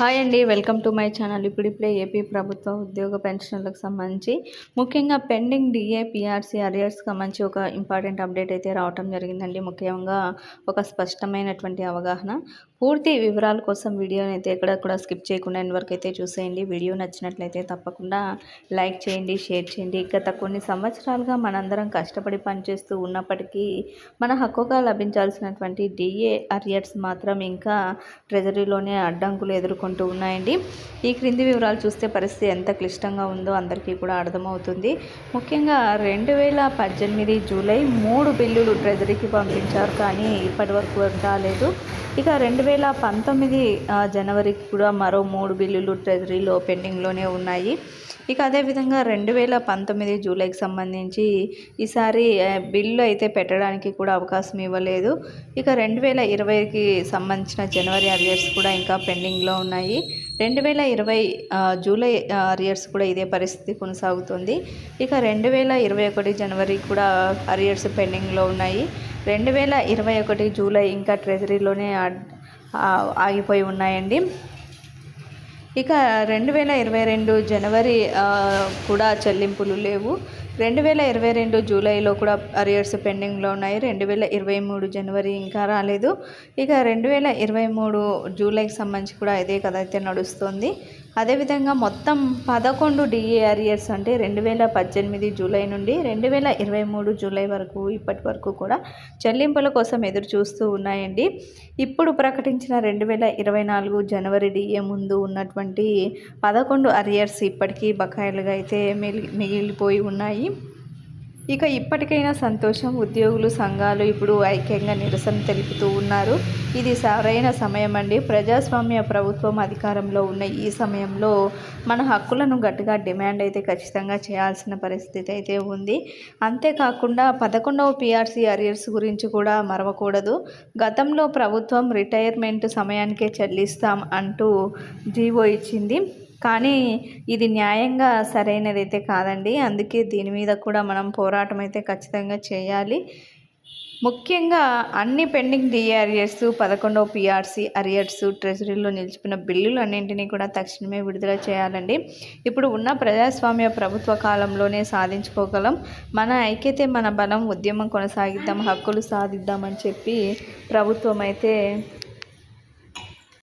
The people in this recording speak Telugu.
హాయ్ అండి వెల్కమ్ టు మై ఛానల్. ఇప్పుడిప్పుడే ఏపీ ప్రభుత్వ ఉద్యోగ పెన్షన్లకు సంబంధించి ముఖ్యంగా పెండింగ్ డిఏ పిఆర్సీ అరియర్స్కి సంబంధించి ఒక ఇంపార్టెంట్ అప్డేట్ అయితే రావటం జరిగిందండి. ముఖ్యంగా ఒక స్పష్టమైనటువంటి అవగాహన పూర్తి వివరాల కోసం వీడియోని అయితే ఎక్కడ కూడా స్కిప్ చేయకుండా ఎండ్ వరకు అయితే చూసేయండి. వీడియో నచ్చినట్లయితే తప్పకుండా లైక్ చేయండి షేర్ చేయండి. గత కొన్ని సంవత్సరాలుగా మనందరం కష్టపడి పనిచేస్తూ ఉన్నప్పటికీ మన హక్కుగా లభించాల్సినటువంటి డిఏ అరియర్స్ మాత్రం ఇంకా ట్రెజరీలోనే అడ్డంకులు ఎదుర్కొంటూ ఉన్నాయండి. ఈ క్రింది వివరాలు చూస్తే పరిస్థితి ఎంత క్లిష్టంగా ఉందో అందరికీ కూడా అర్థమవుతుంది. ముఖ్యంగా రెండు వేల పద్దెనిమిది జూలై మూడు బిల్లులు ట్రెజరీకి పంపించారు కానీ ఇప్పటి వరకు రాలేదు ఇక రెండు వేల పంతొమ్మిది జనవరికి కూడా మరో మూడు బిల్లులు ట్రెజరీలో పెండింగ్లోనే ఉన్నాయి. ఇక అదేవిధంగా రెండు వేల పంతొమ్మిది జూలైకి సంబంధించి ఈసారి బిల్లు అయితే పెట్టడానికి కూడా అవకాశం ఇవ్వలేదు. ఇక రెండు వేల ఇరవైకి సంబంధించిన జనవరి అరియర్స్ కూడా ఇంకా పెండింగ్లో ఉన్నాయి. రెండు వేల ఇరవై జూలై అరియర్స్ కూడా ఇదే పరిస్థితి కొనసాగుతుంది. ఇక రెండు వేల ఇరవై ఒకటి జనవరి కూడా అరియర్స్ పెండింగ్లో ఉన్నాయి. రెండు వేల ఇరవై ఒకటి జూలై ఇంకా ట్రెజరీలోనే ఆగిపోయి ఉన్నాయండి. ఇక రెండు వేల ఇరవై రెండు జనవరి కూడా చెల్లింపులు లేవు. రెండు వేల ఇరవై రెండు జూలైలో కూడా అరియర్స్ పెండింగ్లో ఉన్నాయి. రెండు వేల ఇరవై మూడు జనవరి ఇంకా రాలేదు. ఇక రెండు వేల ఇరవై మూడు జూలైకి సంబంధించి కూడా ఇదే కథ అయితే నడుస్తుంది. అదేవిధంగా మొత్తం పదకొండు డిఏ అరియర్స్ అంటే రెండు వేల పద్దెనిమిది జూలై నుండి రెండు వేల ఇరవై మూడు జూలై వరకు ఇప్పటి వరకు కూడా చెల్లింపుల కోసం ఎదురు చూస్తూ ఉన్నాయండి. ఇప్పుడు ప్రకటించిన రెండు వేల ఇరవై నాలుగు జనవరి డిఏ ముందు ఉన్నటువంటి పదకొండు అరియర్స్ ఇప్పటికీ బకాయిలుగా అయితే మిగిలిపోయి ఉన్నాయి. ఇక ఇప్పటికైనా సంతోషం ఉద్యోగులు సంఘాలు ఇప్పుడు ఐక్యంగా నిరసన తెలుపుతూ ఉన్నారు. ఇది సరైన సమయం అండి. ప్రజాస్వామ్య ప్రభుత్వం అధికారంలో ఉన్న ఈ సమయంలో మన హక్కులను గట్టిగా డిమాండ్ అయితే ఖచ్చితంగా చేయాల్సిన పరిస్థితి అయితే ఉంది. అంతేకాకుండా పదకొండవ పిఆర్సీ అరియర్స్ గురించి కూడా మరవకూడదు. గతంలో ప్రభుత్వం రిటైర్మెంట్ సమయానికే చెల్లిస్తాం అంటూ జీవో ఇచ్చింది. కానీ ఇది న్యాయంగా సరైనదైతే కాదండి. అందుకే దీని మీద కూడా మనం పోరాటం అయితే ఖచ్చితంగా చేయాలి. ముఖ్యంగా అన్ని పెండింగ్ డిఆర్ఎస్ పదకొండవ పిఆర్సీ అరియర్స్ ట్రెజరీలో నిలిచిపోయిన బిల్లులు అన్నింటినీ కూడా తక్షణమే విడుదల చేయాలండి. ఇప్పుడు ఉన్న ప్రజాస్వామ్య ప్రభుత్వ కాలంలోనే సాధించుకోగలం. మన ఐక్యతే మన బలం ఉద్యమం కొనసాగిద్దాం హక్కులు సాధిద్దామని చెప్పి ప్రభుత్వం అయితే